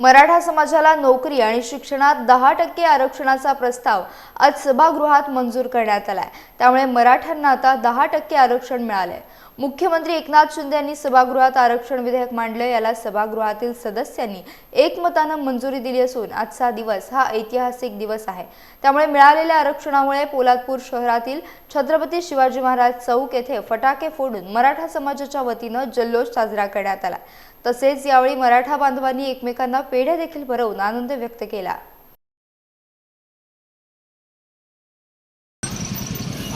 मराठा समाजाला नोकरी आणि शिक्षणात दहा टक्के आरक्षणाचा प्रस्ताव आज सभागृहात मंजूर करण्यात आलाय. त्यामुळे मराठ्यांना आता दहा टक्के आरक्षण मिळालंय. मुख्यमंत्री एकनाथ शिंदे यांनी सभागृहात आरक्षण विधेयक मांडलं. याला सभागृहातील सदस्यांनी एकमतानं मंजुरी दिली असून आजचा दिवस हा ऐतिहासिक दिवस आहे. त्यामुळे मिळालेल्या आरक्षणामुळे पोलादपूर शहरातील छत्रपती शिवाजी महाराज चौक येथे फटाके फोडून मराठा समाजाच्या वतीनं जल्लोष साजरा करण्यात आला. तसेच यावेळी मराठा बांधवांनी एकमेकांना पेढ्या देखील भरवून आनंद व्यक्त केला.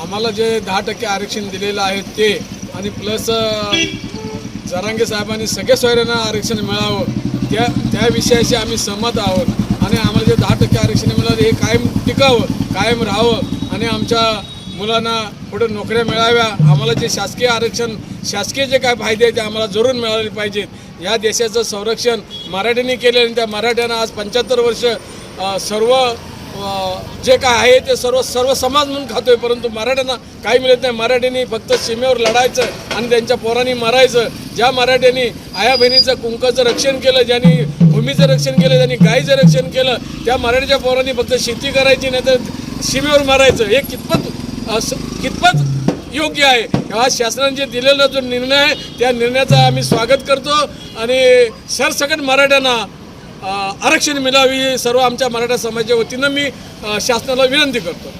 आम्हाला जे दहा टक्के आरक्षण दिलेलं आहे ते आणि प्लस जरांगे साहेबांनी सगळ्या सोयऱ्यांना आरक्षण मिळावं त्या त्या विषयाशी आम्ही सहमत आहोत. आणि आम्हाला जे दहा टक्के आरक्षण मिळालं हे कायम टिकावं कायम राहावं आणि आमच्या मुलांना पुढे नोकऱ्या मिळाव्या. आम्हाला जे शासकीय आरक्षण शासकीय जे काय फायदे आहेत ते आम्हाला जरूर मिळाले पाहिजेत. या देशाचं संरक्षण मराठ्यांनी केले आणि त्या मराठ्यांना आज पंच्याहत्तर वर्ष सर्व जे काय आहे ते सर्व सर्व समाज म्हणून खातोय. परंतु मराठ्यांना काही मिळत नाही. मराठ्यांनी फक्त सीमेवर लढायचं आणि त्यांच्या पोरांनी मारायचं. ज्या मराठ्यांनी आया बहिणीचं कुंकाचं रक्षण केलं ज्यांनी भूमीचं रक्षण केलं ज्यांनी गायीचं रक्षण केलं त्या मराठीच्या पोरांनी फक्त शेती करायची नाही तर सीमेवर मारायचं. हे कितपत कितपत योग्य आहे? हा शासनाने जे दिलेला जो निर्णय आहे त्या निर्णयाचं आम्ही स्वागत करतो आणि सरसकट मराठ्यांना आरक्षण मिळावी सर्व आमच्या मराठा समाजाच्या वतीनं मी शासनाला विनंती करतो.